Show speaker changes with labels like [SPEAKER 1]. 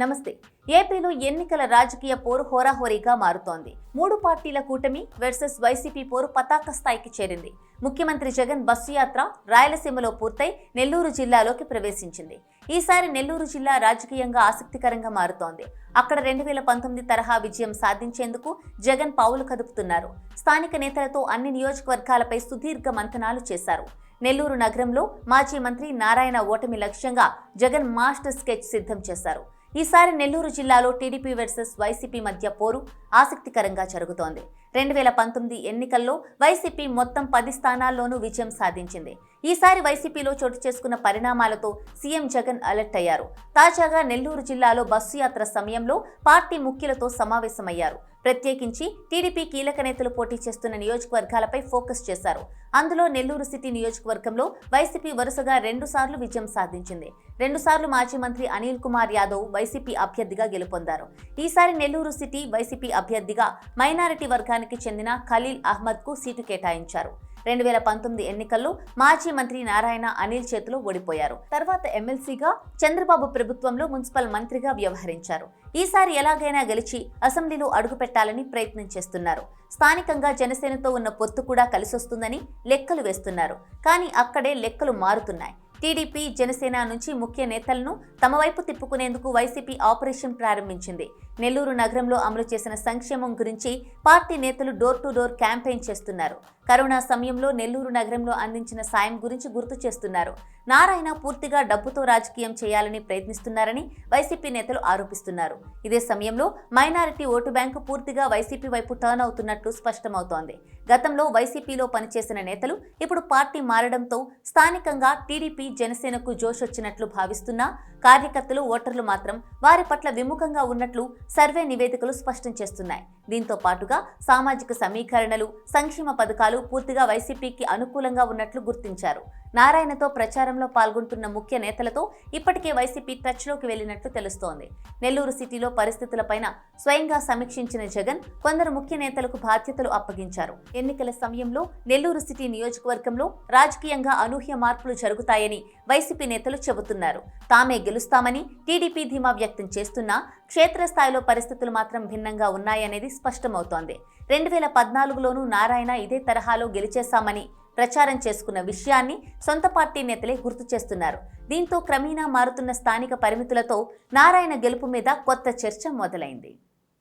[SPEAKER 1] నమస్తే. ఏపీలో ఎన్నికల రాజకీయ పోరు హోరాహోరీగా మారుతోంది. మూడు పార్టీల కూటమి వర్సెస్ వైసీపీ పోరు పతాక స్థాయికి చేరింది. ముఖ్యమంత్రి జగన్ బస్సు యాత్ర రాయలసీమలో పూర్తయి నెల్లూరు జిల్లాలోకి ప్రవేశించింది. ఈసారి నెల్లూరు జిల్లా రాజకీయంగా ఆసక్తికరంగా మారుతోంది. అక్కడ రెండు వేల పంతొమ్మిది తరహా విజయం సాధించేందుకు జగన్ పావులు కదుపుతున్నారు. స్థానిక నేతలతో అన్ని నియోజకవర్గాలపై సుదీర్ఘ మంథనాలు చేశారు. నెల్లూరు నగరంలో మాజీ మంత్రి నారాయణ ఓటమి లక్ష్యంగా జగన్ మాస్టర్ స్కెచ్ సిద్ధం చేశారు. ఈసారి నెల్లూరు జిల్లాలో టీడీపీ వర్సెస్ వైసీపీ మధ్య పోరు ఆసక్తికరంగా జరుగుతోంది. రెండు వేల పంతొమ్మిది ఎన్నికల్లో వైసీపీ మొత్తం పది స్థానాల్లోనూ విజయం సాధించింది. ఈసారి వైసీపీలో చోటు చేసుకున్న పరిణామాలతో సీఎం జగన్ అలర్ట్ అయ్యారు. తాజాగా నెల్లూరు జిల్లాలో బస్సు యాత్ర సమయంలో పార్టీ ముఖ్యులతో సమావేశమయ్యారు. ప్రత్యేకించి టీడీపీ కీలక నేతలు పోటీ చేస్తున్న నియోజకవర్గాలపై ఫోకస్ చేశారు. అందులో నెల్లూరు సిటీ నియోజకవర్గంలో వైసీపీ వరుసగా రెండు సార్లు విజయం సాధించింది. రెండుసార్లు మాజీ మంత్రి అనిల్ కుమార్ యాదవ్ వైసీపీ అభ్యర్థిగా గెలుపొందారు. ఈసారి నెల్లూరు సిటీ వైసీపీ అభ్యర్థిగా మైనారిటీ వర్గానికి చెందిన ఖలీల్ అహ్మద్కు సీటు కేటాయించారు. రెండు వేల పంతొమ్మిది ఎన్నికల్లో మాజీ మంత్రి నారాయణ అనిల్ చేతిలో ఓడిపోయారు. తర్వాత ఎమ్మెల్సీగా చంద్రబాబు ప్రభుత్వంలో మున్సిపల్ మంత్రిగా వ్యవహరించారు. ఈసారి ఎలాగైనా గెలిచి అసెంబ్లీలో అడుగుపెట్టాలని ప్రయత్నం చేస్తున్నారు. స్థానికంగా జనసేనతో ఉన్న పొత్తు కూడా కలిసొస్తుందని లెక్కలు వేస్తున్నారు. కానీ అక్కడే లెక్కలు మారుతున్నాయి. టీడీపీ జనసేన నుంచి ముఖ్య నేతలను తమ వైపు తిప్పుకునేందుకు వైసీపీ ఆపరేషన్ ప్రారంభించింది. నెల్లూరు నగరంలో అమలు చేసిన సంక్షేమం గురించి పార్టీ నేతలు డోర్ టు డోర్ క్యాంపెయిన్ చేస్తున్నారు. కరోనా సమయంలో నెల్లూరు నగరంలో అందించిన సాయం గురించి గుర్తు చేస్తున్నారు. నారాయణ పూర్తిగా డబ్బుతో రాజకీయం చేయాలని ప్రయత్నిస్తున్నారని వైసీపీ నేతలు ఆరోపిస్తున్నారు. ఇదే సమయంలో మైనారిటీ ఓటు బ్యాంకు పూర్తిగా వైసీపీ వైపు టర్న్ అవుతున్నట్లు స్పష్టమవుతోంది. గతంలో వైసీపీలో పనిచేసిన నేతలు ఇప్పుడు పార్టీ మారడంతో స్థానికంగా టీడీపీ టీడీపీ జనసేనకు జోష్ వచ్చినట్లు భావిస్తున్నా కార్యకర్తలు ఓటర్లు మాత్రం వారి పట్ల విముఖంగా ఉన్నట్లు సర్వే నివేదికలు స్పష్టం చేస్తున్నాయి. దీంతో పాటుగా సామాజిక సమీకరణలు సంక్షేమ పథకాలు పూర్తిగా వైసీపీకి అనుకూలంగా ఉన్నట్లు గుర్తించారు. నారాయణతో ప్రచారంలో పాల్గొంటున్న ముఖ్య నేతలతో ఇప్పటికే వైసీపీ టచ్లోకి వెళ్ళినట్లు తెలుస్తోంది. నెల్లూరు సిటీలో పరిస్థితులపైన స్వయంగా సమీక్షించిన జగన్ కొందరు ముఖ్య నేతలకు బాధ్యతలు అప్పగించారు. ఎన్నికల సమయంలో నెల్లూరు సిటీ నియోజకవర్గంలో రాజకీయంగా అనూహ్య మార్పులు జరుగుతాయని వైసీపీ నేతలు చెబుతున్నారు. తామే గెలుస్తామని టీడీపీ ధీమా వ్యక్తం చేస్తున్నా క్షేత్రస్థాయిలో పరిస్థితులు మాత్రం భిన్నంగా ఉన్నాయనేది స్పష్టమవుతోంది. రెండు వేల పద్నాలుగులోనూ నారాయణ ఇదే తరహాలో గెలిచేశామని ప్రచారం చేసుకున్న విషయాన్ని సొంత పార్టీ నేతలే గుర్తు చేస్తున్నారు. దీంతో క్రమేణా మారుతున్న స్థానిక పరిమితులతో నారాయణ గెలుపు మీద కొత్త చర్చ మొదలైంది.